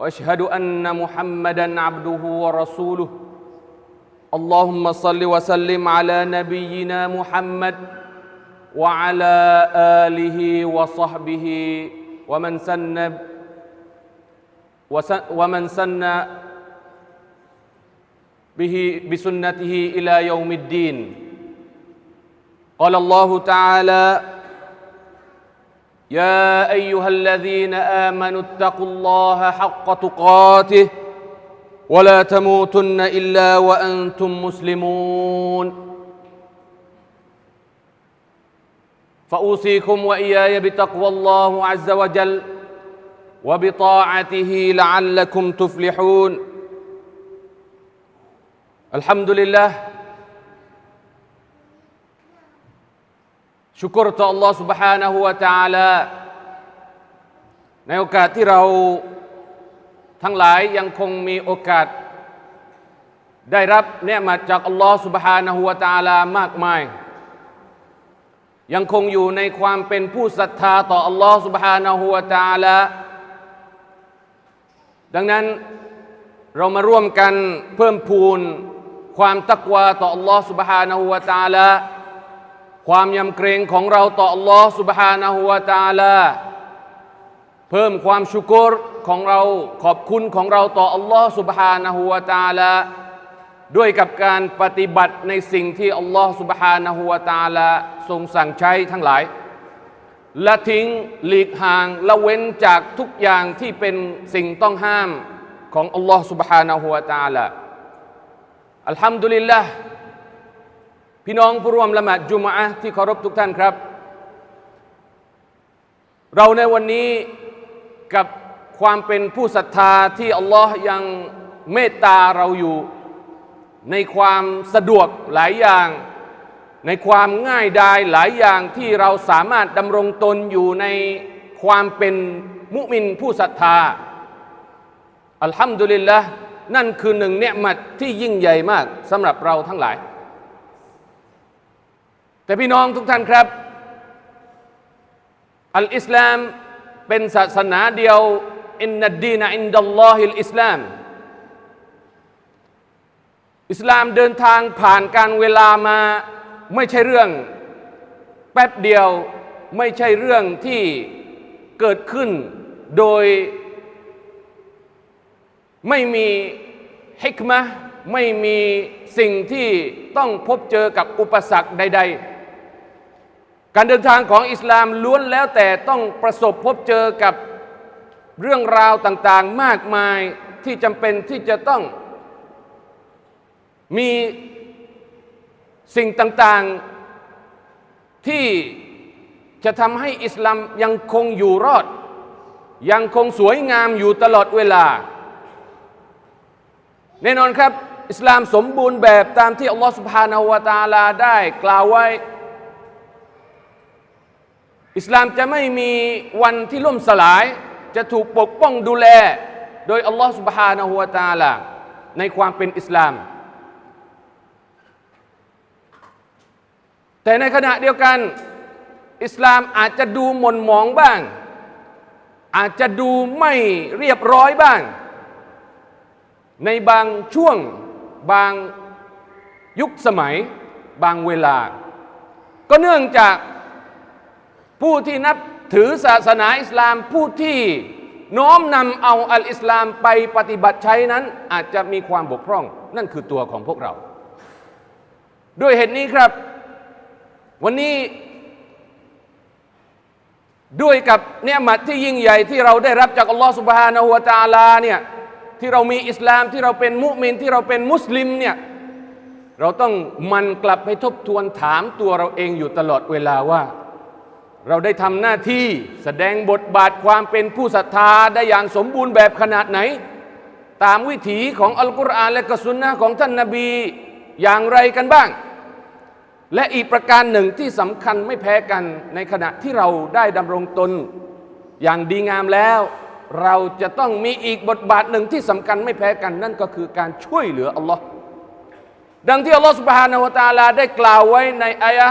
واشهد ان محمدا عبده ورسوله. اللهم صل وسلم على نبينا محمد وعلى آله وصحبه ومن سن ومن سن به بسنته إلى يوم الدين. قال الله تعالى يا ايها الذين آمنوا اتقوا الله حق تقاته ولا تموتن إلا وأنتم مسلمون. فأوصيكم وإياي بتقوى الله عز وجل وبطاعته لعلكم تفلحون. الحمد لله ชุกรต่อ Allah سبحانه และ تعالى ในโอกาสที่เราทั้งหลายยังคงมีโอกาส ได้รับเนืมาจาก Allah سبحانه และ تعالى มากมาย ยังคงอยู่ในความเป็นผู้ศรัทธาต่อ Allah سبحانه และ تعالى ดังนั้นเรามาร่วมกันเพิ่มพูนความตักวาต่อ Allah سبحانه และ تعالى ความยำเกรงของเราต่อ Allah سبحانه และ تعالى เพิ่มความชุกรของเราขอบคุณของเราต่อ Allah سبحانه และ تعالى ด้วยกับการปฏิบัติในสิ่งที่ Allah سبحانه และ تعالى ทรงสั่งใช้ทั้งหลาย และทิ้งหลีกห่างละเว้นจากทุกอย่างที่เป็นสิ่งต้องห้ามของ Allah سبحانه และ تعالى อัลฮัมดุลิลละ พี่น้องผู้ร่วมละหมาดจุมอะที่เคารพทุกท่านครับ เราในวันนี้กับความเป็นผู้ศรัทธาที่อัลลอฮ์ยังเมตตาเราอยู่ ในความสะดวกหลายอย่าง ในความง่ายดายหลายอย่างที่เราสามารถดำรงตนอยู่ในความเป็นมุมินผู้ศรัทธา อัลฮัมดุลิลละนั่นคือหนึ่งเนืมัดที่ยิ่งใหญ่มากสำหรับเราทั้งหลาย แต่พี่น้องทุกท่านครับ อัลอิสลามเป็นศาสนาเดียวอินนัดดีนอินดัลลอฮิลอิสลามอิสลามเดินทางผ่านการเวลามาไม่ใช่เรื่องแป๊บเดียวไม่ใช่เรื่องที่เกิดขึ้นโดยไม่มีฮิกมะไม่มีสิ่งที่ต้องพบเจอกับอุปสรรคใด ๆ การเดินทางของอิสลามล้วนแล้วแต่ต้องประสบพบเจอกับเรื่องราวต่างๆมากมายที่จำเป็นที่จะต้องมีสิ่งต่างๆที่จะทำให้อิสลามยังคงอยู่รอด ยังคงสวยงามอยู่ตลอดเวลา แน่นอนครับ อิสลามสมบูรณ์แบบตามที่อัลลอฮฺสุบฮานาละ ت าลาได้กล่าวไว้ อิสลามจะไม่มีวันที่ล่มสลาย จะถูกปกป้องดูแล โดยอัลลอฮฺสุบฮานาละ ت าลาในความเป็นอิสลาม แต่ในขณะเดียวกัน อิสลามอาจจะดูหม่นหมองบ้าง อาจจะดูไม่เรียบร้อยบ้าง ในบางช่วงบางยุคสมัยบางเวลา ก็เนื่องจาก ผู้ที่นับถือศาสนาอิสลามผู้ที่น้อมนำเอาอัลอิสลามไปปฏิบัติใช้นั้นอาจจะมีความบกพร่อง นั่นคือตัวของพวกเรา ด้วยเหตุนี้ครับ วันนี้ ด้วยกับเนี่ยมัดที่ยิ่งใหญ่ที่เราได้รับจากอัลลอฮฺสุบฮานะฮูวตาลาเนี่ยที่เรามีอิสลามที่เราเป็นมุมินที่เราเป็นมุสลิมเนี่ยเราต้องมันกลับไปทบทวนถามตัวเราเองอยู่ตลอดเวลาว่า เราได้ทำหน้าที่แสดงบทบาทความเป็นผู้ศรัทธาได้อย่างสมบูรณ์แบบขนาดไหน ตามวิถีของอัลกุรอานและกสุนนะของท่านนาบีอย่างไรกันบ้าง และอีกประการหนึ่งที่สำคัญไม่แพ้กันในขณะที่เราได้ดำรงตนอย่างดีงามแล้ว เราจะต้องมีอีกบทบาทหนึ่งที่สำคัญไม่แพ้กันนั่นก็คือการช่วยเหลืออัลลอฮ์ดังที่อัลลอฮ์สุบฮานาวตาลาได้กล่าวไว้ในอายะ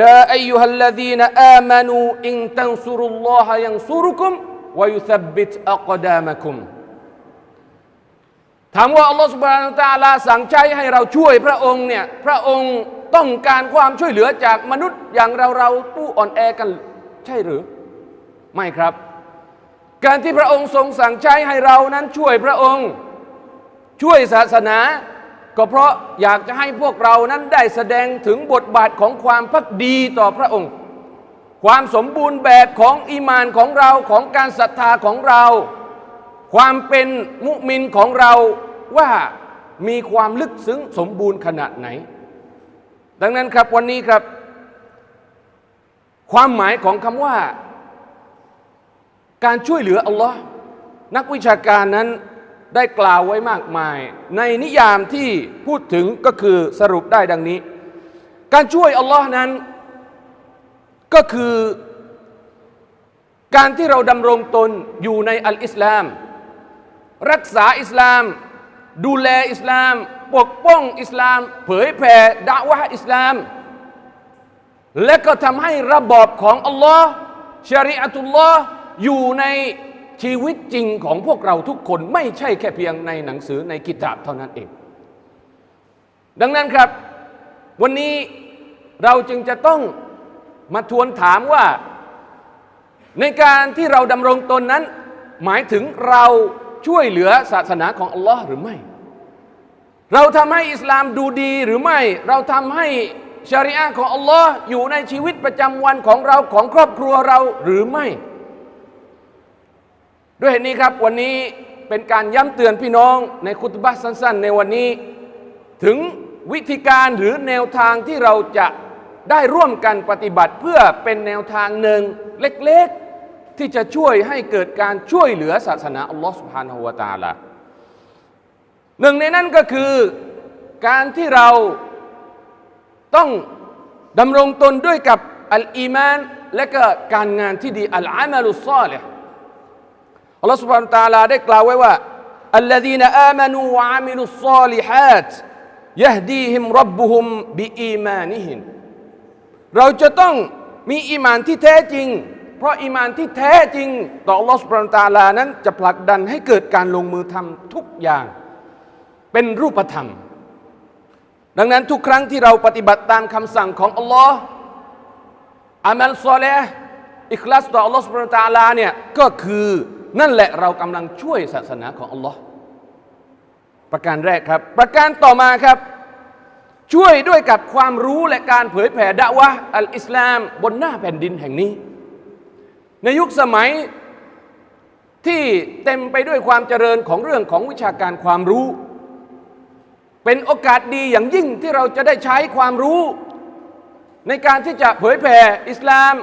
ยาอายุฮัลลดีนอามานูอินตันซุรุลลอฮะยังซุรุคุมวะยุซับบิตอักดามะคุมถามว่าอัลลอฮ์ سبحانه และ تعالى สั่งใช้ให้เราช่วยพระองค์เนี่ยพระองค์ต้องการความช่วยเหลือจากมนุษย์อย่างเราเราผู้อ่อนแอกันใช่หรือ ไม่ครับ การที่พระองค์ทรงสั่งใช้ให้เรานั้นช่วยพระองค์ ช่วยศาสนา ก็เพราะอยากจะให้พวกเรานั้นได้แสดงถึงบทบาทของความพักดีต่อพระองค์ ความสมบูรณ์แบบของอีมานของเราของการศรัทธาของเรา ความเป็นมุมินของเราว่ามีความลึกซึ้งสมบูรณ์ขนาดไหน ดังนั้นครับวันนี้ครับ ความหมายของคำว่า การช่วยเหลืออัลลอฮ์นักวิชาการนั้น ได้กล่าวไว้มากมาย ในนิยามที่พูดถึงก็คือสรุปได้ดังนี้ การช่วยอัลลอฮ์นั้น ก็คือการที่เราดำรงตนอยู่ในอัลอิสลาม รักษาอิสลาม ดูแลอิสลาม ปกป้องอิสลาม เผยแผ่ดะวะอิสลาม และก็ทำให้ระบอบของอัลลอฮ์ชริอะตุลลอฮ์อยู่ใน ชีวิตจริงของพวกเราทุกคนไม่ใช่แค่เพียงในหนังสือในกิตาบเท่านั้นเอง ดังนั้นครับ วันนี้เราจึงจะต้องมาทวนถามว่า ในการที่เราดำรงตนนั้น หมายถึงเราช่วยเหลือศาสนาของอัลลอฮ์หรือไม่ เราทำให้อิสลามดูดีหรือไม่ เราทำให้ชาริอะห์ของอัลลอฮ์อยู่ในชีวิตประจำวันของเราของครอบครัวเราหรือไม่ ด้วยเหตุนี้ครับวันนี้เป็นการย้ำเตือนพี่น้องในคุตบะสั้น ๆ ในวันนี้ ถึงวิธีการหรือแนวทางที่เราจะได้ร่วมกันปฏิบัติเพื่อเป็นแนวทางหนึ่งเล็กๆ ที่จะช่วยให้เกิดการช่วยเหลือศาสนาอัลลอฮฺสุบฮานาหัวตาละหนึ่งในนั้นก็คือการที่เราต้องดำรงตนด้วยกับอัลอีมาน และก็การงานที่ดีอัลอามาลุซอเลย อัลลอฮฺสุบานตาลาได้กล่าวไว้ว่าอัลลอฮีนอามานูวะอามิลุซอลิฮัตยะดีฮิมรับบุฮุมบีอีมานิฮิมเราจะต้องมีอีมานที่แท้จริง เพราะอีมานที่แท้จริง ต่ออัลลอฮฺสุบานตาลานั้น จะผลักดันให้เกิดการลงมือทำทุกอย่าง เป็นรูปธรรม ดังนั้นทุกครั้งที่เราปฏิบัติตามคำสั่งของอัลลอฮ์อามัลซอเลอิคลาสต่ออัลลอฮฺสุบานตาลาเนี่ยก็คือ นั่นแหละเรากำลังช่วยศาสนาของอัลลอฮ์ประการแรกครับ ประการต่อมาครับ ช่วยด้วยกับความรู้และการเผยแผ่ดะวะอัลอิสลามบนหน้าแผ่นดินแห่งนี้ ในยุคสมัยที่เต็มไปด้วยความเจริญของเรื่องของวิชาการความรู้ เป็นโอกาสดีอย่างยิ่งที่เราจะได้ใช้ความรู้ ในการที่จะเผยแผ่อิสลาม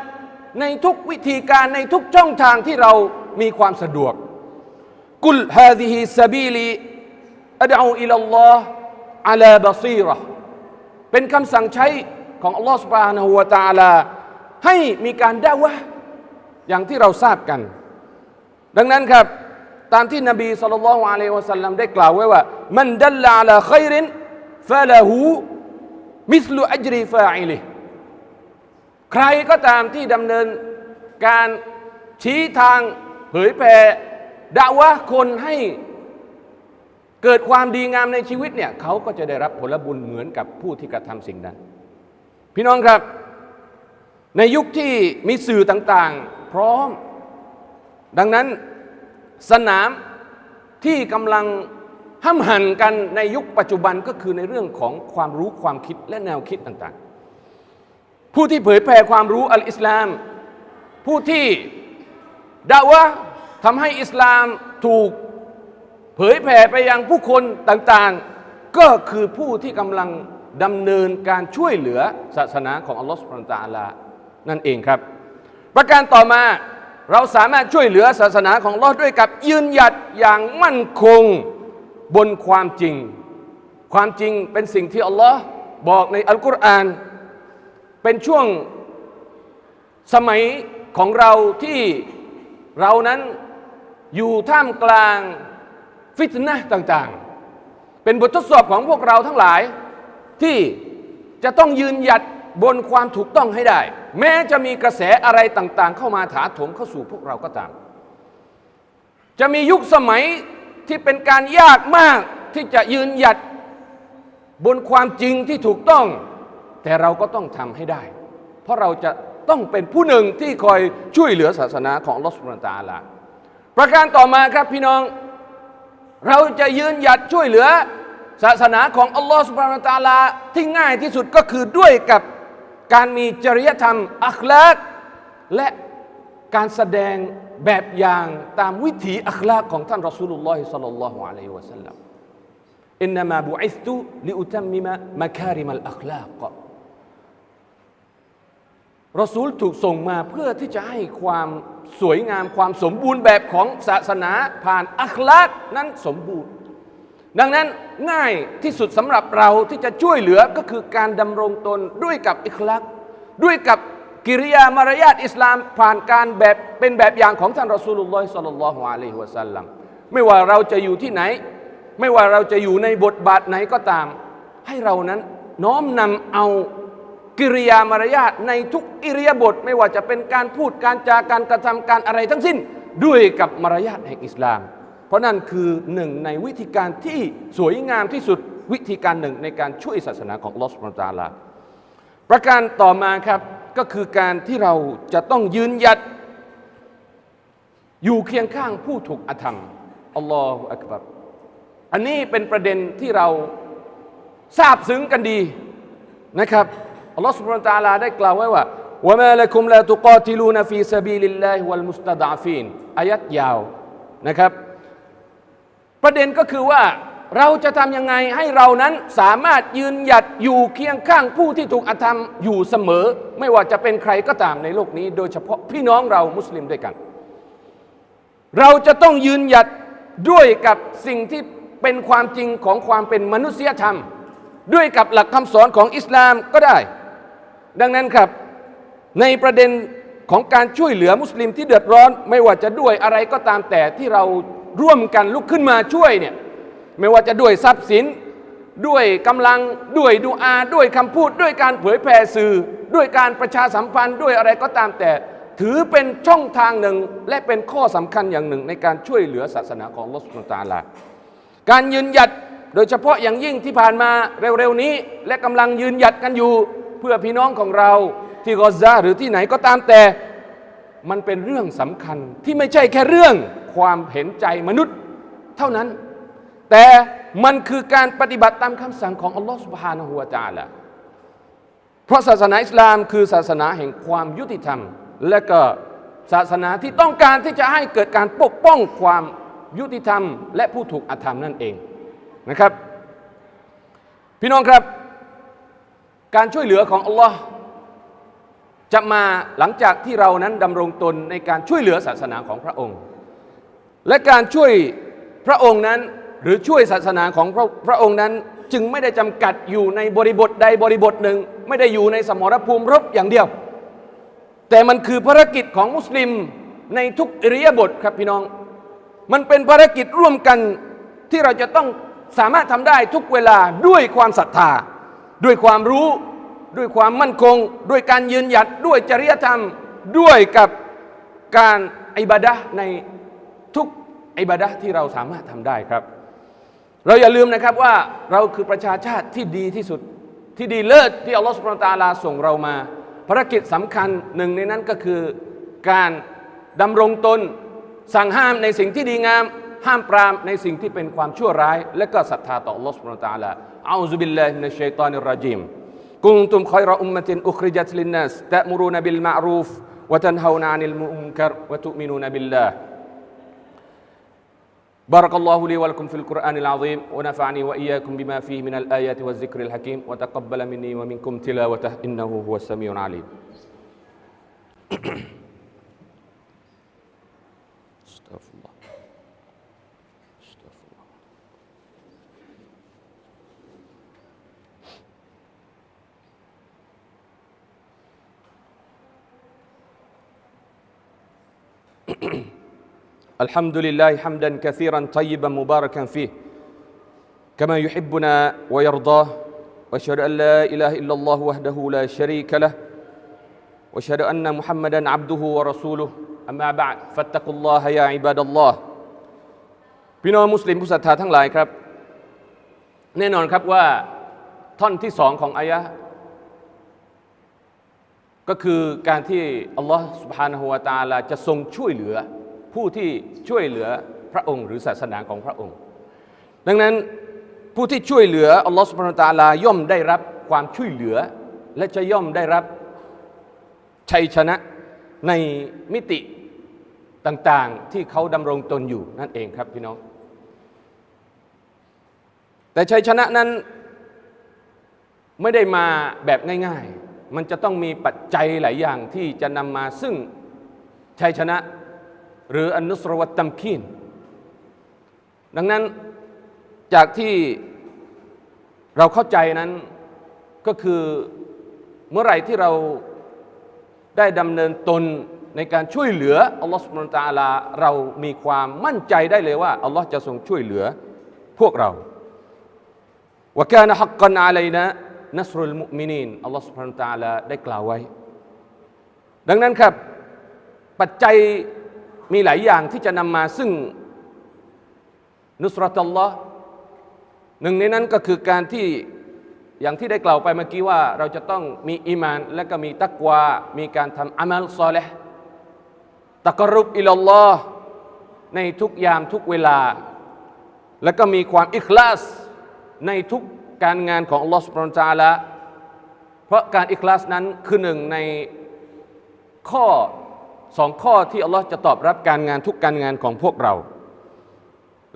ในทุกวิธีการในทุกช่องทางที่เรา มีความสะดวก กุลฮาดิฮิซาบีลีอัดอูอิลลอฮ์อัลาบซีรอเป็นคำสั่งใช้ของอัลลอฮ์สุบฮานะฮูวะตาลา ให้มีการด่าวะอย่างที่เราทราบกัน ดังนั้นครับ ตามที่นบีสุลต่านลอฮ์อัลัยวะสัลลัมได้กล่าวไว้ว่า มันดัลลาลาขยรินฟะละหูมิสลุอัจรีฟาอิลิใครก็ตามที่ดำเนินการชี้ทาง เผยแผ่ด่าวะคนให้เกิดความดีงามในชีวิตเนี่ยเขาก็จะได้รับผลบุญเหมือนกับผู้ที่กระทำสิ่งนั้น พี่น้องครับ ในยุคที่มีสื่อต่างๆ พร้อม ดังนั้นสนามที่กำลังห้ำหันกันในยุคปัจจุบันก็คือในเรื่องของความรู้ความคิดและแนวคิดต่างๆ ผู้ที่เผยแผ่ความรู้อัลอิสลาม ผู้ที่ ด่าวะห์ทำให้อิสลามถูกเผยแผ่ไปยังผู้คนต่างๆ ก็คือผู้ที่กำลังดำเนินการช่วยเหลือศาสนาของอัลลอฮฺสุบฮานตะลานั่นเองครับ ประการต่อมาเราสามารถช่วยเหลือศาสนาของลอด้วยกับยืนหยัดอย่างมั่นคงบนความจริง ความจริงเป็นสิ่งที่อัลลอฮ์บอกในอัลกุรอาน เป็นช่วงสมัยของเราที่ เรานั้นอยู่ท่ามกลางฟิตนะต่างๆ เป็นบททดสอบของพวกเราทั้งหลายที่จะต้องยืนหยัดบนความถูกต้องให้ได้ แม้จะมีกระแสอะไรต่างๆ เข้ามาถาโถมเข้าสู่พวกเราก็ตาม จะมียุคสมัยที่เป็นการยากมากที่จะยืนหยัดบนความจริงที่ถูกต้อง แต่เราก็ต้องทำให้ได้ เพราะเราจะ ต้องเป็นผู้หนึ่งที่คอยช่วยเหลือศาสนาของลอสมุนตาลาประการต่อมาครับพี่น้อง เราจะยืนหยัดช่วยเหลือศาสนาของอัลลอฮฺสุบฮานตาลาที่ง่ายที่สุดก็คือด้วยกับการมีจริยธรรมอัคลากและการแสดงแบบอย่างตามวิถีอัคลากของท่านรอสูลุลลอฮิสัลลัลลอฮุอะลัยฮิวะสัลลัมอินนามาบุอิสตุลิอุตัมมิมะมะคาริมัลอัคลาก รอซูลถูกส่งมาเพื่อที่จะให้ความสวยงามความสมบูรณ์แบบของศาสนาผ่านอัคลากนั้นสมบูรณ์ ดังนั้นง่ายที่สุดสำหรับเราที่จะช่วยเหลือก็คือการดำรงตนด้วยกับอิคลักด้วยกับกิริยามารยาทอิสลามผ่านการแบบเป็นแบบอย่างของท่านรอสูลุลลอฮิสัลลัลลอฮุอะลัยฮิวะสัลลัมไม่ว่าเราจะอยู่ที่ไหน ไม่ว่าเราจะอยู่ในบทบาทไหนก็ตาม ให้เรานั้นน้อมนำเอา กิริยามารยาทในทุกอิริยาบถไม่ว่าจะเป็นการพูดการจาการกระทำการอะไรทั้งสิ้น ด้วยกับมารยาทแห่งอิสลาม เพราะนั่นคือหนึ่งในวิธีการที่สวยงามที่สุดวิธีการหนึ่งในการช่วยศาสนาของลอสมตาลาประการต่อมาครับก็คือการที่เราจะต้องยืนหยัด อยู่เคียงข้างผู้ถูกอธรรมอัลลอฮฺอักบัรอันนี้เป็นประเด็นที่เราทราบซึ้งกันดีนะครับ อัลลอฮฺสุบฮานตะลาได้กล่าวไว้ว่าว่ามาละคุมลาตุกอติลูนฟีซาบีลิลลาฮิวัลมุสตดาฟีนอายัดยาวนะครับ ประเด็นก็คือว่าเราจะทำยังไงให้เรานั้นสามารถยืนหยัดอยู่เคียงข้างผู้ที่ถูกอธรรมอยู่เสมอ ไม่ว่าจะเป็นใครก็ตามในโลกนี้ โดยเฉพาะพี่น้องเรามุสลิมด้วยกัน เราจะต้องยืนหยัดด้วยกับสิ่งที่เป็นความจริงของความเป็นมนุษยธรรม ด้วยกับหลักคำสอนของอิสลามก็ได้ ดังนั้นครับในประเด็นของการช่วยเหลือมุสลิมที่เดือดร้อน ไม่ว่าจะด้วยอะไรก็ตามแต่ที่เราร่วมกันลุกขึ้นมาช่วยเนี่ยไม่ว่าจะด้วยทรัพย์สิน ด้วยกำลังด้วยดูอา ด้วยคำพูด ด้วยการเผยแผ่สื่อ ด้วยการประชาสัมพันธ์ด้วยอะไรก็ตามแต่ ถือเป็นช่องทางหนึ่งและเป็นข้อสำคัญอย่างหนึ่ง ในการช่วยเหลือศาสนาของอัลอฮฺสุลตาลาการยืนหยัดโดยเฉพาะอย่างยิ่งที่ผ่านมาเร็วๆนี้ และกำลังยืนหยัดกันอยู่ เพื่อพี่น้องของเราที่กอซาหรือที่ไหนก็ตามแต่ มันเป็นเรื่องสำคัญที่ไม่ใช่แค่เรื่องความเห็นใจมนุษย์เท่านั้น แต่มันคือการปฏิบัติตามคำสั่งของอัลลอฮฺสุบฮานะฮูวจาละเพราะศาสนาอิสลามคือศาสนาแห่งความยุติธรรม และก็ศาสนาที่ต้องการที่จะให้เกิดการปกป้องความยุติธรรม และผู้ถูกอาธรรมนั่นเองนะครับ พี่น้องครับ การช่วยเหลือของอัลลอฮ์จะมาหลังจากที่เรานั้นดำรงตนในการช่วยเหลือศาสนาของพระองค์ และการช่วยพระองค์นั้นหรือช่วยศาสนาของพระพระองค์นั้นจึงไม่ได้จำกัดอยู่ในบริบทใดบริบทหนึ่ง ไม่ได้อยู่ในสมรภูมิรบอย่างเดียว แต่มันคือภารกิจของมุสลิมในทุกอิริยาบถครับพี่น้อง มันเป็นภารกิจร่วมกันที่เราจะต้องสามารถทำได้ทุกเวลาด้วยความศรัทธา ด้วยความรู้ด้วยความมั่นคง ด้วยการยืนหยัดด้วยจริยธรรมด้วยกับการอิบาดะห์ในทุกอิบาดะห์ที่เราสามารถทำได้ครับ เราอย่าลืมนะครับว่าเราคือประชาชาติที่ดีที่สุดที่ดีเลิศที่อัลลอฮฺสุบานตาลาส่งเรามา ภารกิจสำคัญหนึ่งในนั้นก็คือการดำรงตน สั่งห้ามในสิ่งที่ดีงาม ห้ามปรามในสิ่งที่เป็นความชั่วร้าย และก็ศรัทธาต่ออัลลอฮฺสุบานตาลา أعوذ بالله من الشيطان الرجيم. كنتم خير أمة أخرجت للناس تأمرون بالمعروف وتنهون عن المنكر وتؤمنون بالله. بارك الله لي ولكم في القرآن العظيم ونفعني وإياكم بما فيه من الآيات والذكر الحكيم. وتقبل مني ومنكم تلاوته إنه هو السميع العليم. الحمد لله حمدا كثيرا طيبا مباركا فيه كما يحبنا ويرضاه واشهد ان لا اله الا الله وحده لا شريك له واشهد ان محمدا عبده ورسوله اما بعد فاتقوا الله يا عباد الله พี่น้องมุสลิมผู้ศรัทธาทั้งหลายครับ แน่นอนครับว่าท่อนที่สองของอายะห์ก็คือการที่อัลลอฮ์ سبحانه และ تعالى จะทรงช่วยเหลือ ผู้ที่ช่วยเหลือพระองค์ หรือศาสนาของพระองค์ ดังนั้นผู้ที่ช่วยเหลืออัลลอฮฺสุบฮานตาลาย่อมได้รับความช่วยเหลือ และจะย่อมได้รับชัยชนะในมิติต่างๆที่เขาดำรงตนอยู่นั่นเองครับพี่น้อง แต่ชัยชนะนั้นไม่ได้มาแบบง่าย ๆ มันจะต้องมีปัจจัยหลายอย่างที่จะนำมาซึ่งชัยชนะ หรืออนุสรวัตตัมคีน ดังนั้นจากที่เราเข้าใจนั้นก็คือเมื่อไหร่ที่เราได้ดำเนินตนในการช่วยเหลืออัลลอฮฺสุบานตาลาเรามีความมั่นใจได้เลยว่าอัลลอฮ์จะทรงช่วยเหลือพวกเราวะกานะฮักกันอาลัยนะนัสรุลมุมินีนอัลลอฮ์สุบานตาลาได้กล่าวไว้ ดังนั้นครับปัจจัย มีหลายอย่างที่จะนำมาซึ่งนุสรัตัลลอฮ์หนึ่งในนั้นก็คือการที่อย่างที่ได้กล่าวไปเมื่อกี้ว่าเราจะต้องมีอีมาน และก็มีตักวา มีการทำอามัลซอเลห์ตะกรุบอิลลอฮ์ในทุกยามทุกเวลา และก็มีความอิคลาสในทุกการงานของอัลลอฮ์สุบานะฮูวะตะอาลาเพราะการอิคลาสนั้นคือหนึ่งในข้อ สองข้อที่อัลลอฮ์จะตอบรับการงานทุกการงานของพวกเรา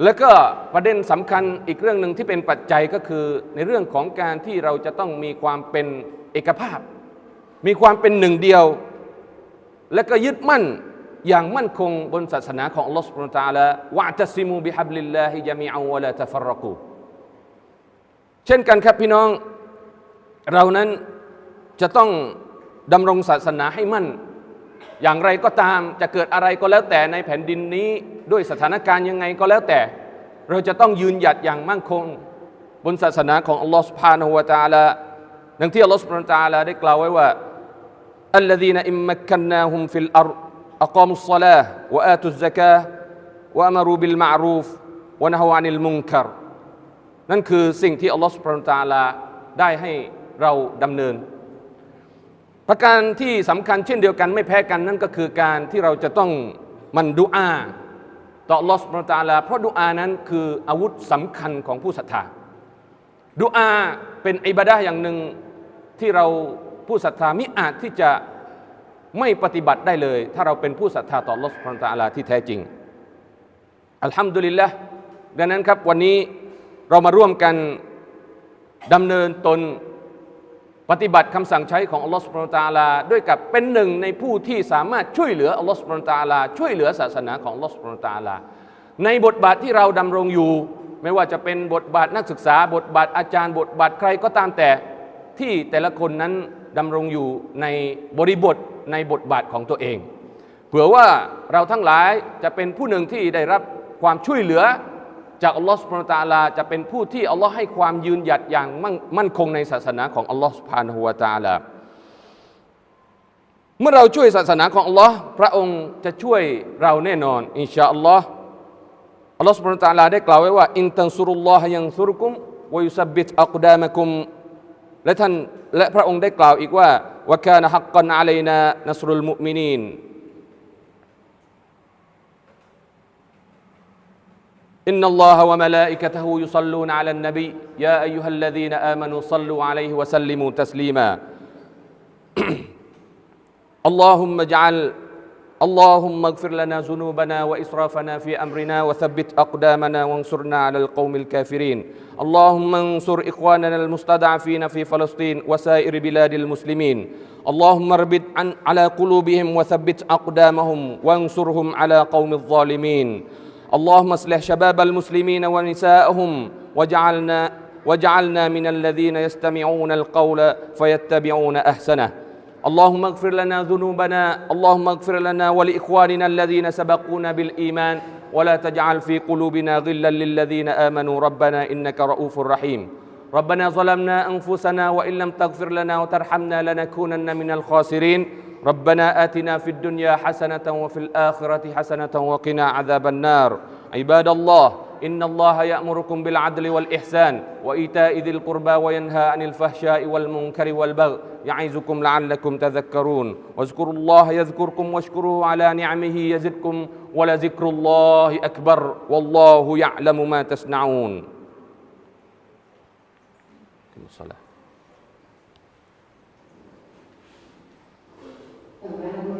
แล้วก็ประเด็นสำคัญอีกเรื่องหนึ่งที่เป็นปัจจัยก็คือในเรื่องของการที่เราจะต้องมีความเป็นเอกภาพ มีความเป็นหนึ่งเดียว และก็ยึดมั่นอย่างมั่นคงบนศาสนาของอัลลอฮฺสุบฮานะฮูวะตาลาวะตัสซิมูบิฮับลิลลาฮิจามีอันวะลาตะฟัรรกูเช่นกันครับพี่น้อง เรานั้นจะต้องดำรงศาสนาให้มั่น อย่างไรก็ตามจะเกิดอะไรก็แล้วแต่ในแผ่นดินนี้ด้วยสถานการณ์ยังไงก็แล้วแต่ เราจะต้องยืนหยัดอย่างมั่นคง บนศาสนาของอัลลอฮฺสุบฮานะวะตาละาดังที่อัลลอฮฺสุบฮานะวะตาลาได้กล่าวไว้ว่าอัลลดีนอิมมักกันนาฮุมฟิลอัรอักามุสลาห์วะอาตุสกะวะอมารูบิลมารูฟวะนะฮวานิลมุนคารนั่นคือสิ่งที่อัลลอฮฺสุบฮานะวะตาละได้ให้เราดำเนิน ประการที่สำคัญเช่นเดียวกันไม่แพ้กันนั่นก็คือการที่เราจะต้องมันดุอาต่อลอสุบฮานะตาลาเพราะดุอานั้นคืออาวุธสำคัญของผู้ศรัทธาดุอาเป็นอิบาดะห์อย่างหนึ่งที่เราผู้ศรัทธามิอาจที่จะไม่ปฏิบัติได้เลย ถ้าเราเป็นผู้ศรัทธาต่อลอสุบฮานะตาลาที่แท้จริงอัลฮัมดุลิลละดังนั้นครับวันนี้เรามาร่วมกันดำเนินตน ปฏิบัติคำสั่งใช้ของอัลลอฮฺสุบฮานะฮูวะตาลาด้วยกับเป็นหนึ่งในผู้ที่สามารถช่วยเหลืออัลลอฮฺสุบฮานะฮูวะตาลาช่วยเหลือศาสนาของอัลลอฮฺสุบฮานะฮูวะตาลา ในบทบาทที่เราดำรงอยู่ ไม่ว่าจะเป็นบทบาทนักศึกษา บทบาทอาจารย์ บทบาทใครก็ตามแต่ที่แต่ละคนนั้นดำรงอยู่ในบริบทในบทบาทของตัวเอง เผื่อว่าเราทั้งหลายจะเป็นผู้หนึ่งที่ได้รับความช่วยเหลือ จากอัลลอฮฺสุบฮานตะอาลาจะเป็นผู้ที่อัลลอฮ์ให้ความยืนหยัดอย่างมั่นคงในศาสนาของอัลลอฮ์สุบฮานะฮูวตาลาเมื่อเราช่วยศาสนาของอัลลอฮ์พระองค์จะช่วยเราแน่นอน อินชาอัลลอฮ์อัลลอฮ์สุบฮานตะอาลาได้กล่าวไว้ว่า อินตันซุรุลลอฮะยังซุรุกุมวยุซับบิตอักดามะกุมและท่านและพระองค์ได้กล่าวอีกว่าวะกานะฮักกันอะลัยนานัสรุลมุมินีน إن الله وملائكته يصلون على النبي. يا أيها الذين آمنوا صلوا عليه وسلموا تسليما. اللهم اجعل اللهم اغفر لنا ذنوبنا وإسرافنا في أمرنا وثبت أقدامنا وانصرنا على القوم الكافرين. اللهم انصر إخواننا المستضعفين في فلسطين وسائر بلاد المسلمين. اللهم اربط عن على قلوبهم وثبت أقدامهم وانصرهم على قوم الظالمين. اللهم اصلح شباب المسلمين ونساءهم وجعلنا وجعلنا من الذين يستمعون القول فيتبعون أحسنه. اللهم اغفر لنا ذنوبنا اللهم اغفر لنا ولإخواننا الذين سبقونا بالإيمان ولا تجعل في قلوبنا غلا للذين آمنوا. ربنا إنك رؤوف رحيم. ربنا ظلمنا أنفسنا وإن لم تغفر لنا وترحمنا لنكونن من الخاسرين. ربنا آتنا في الدنيا حسنة وفي الآخرة حسنة وقنا عذاب النار. عباد الله إن الله يأمركم بالعدل والإحسان وإيتاء ذي القربى وينهى عن الفحشاء والمنكر والبغي يعظكم لعلكم تذكرون. واذكروا الله يذكركم واشكروه على نعمه يزدكم ولذكر الله أكبر والله يعلم ما تصنعون. الصلاة around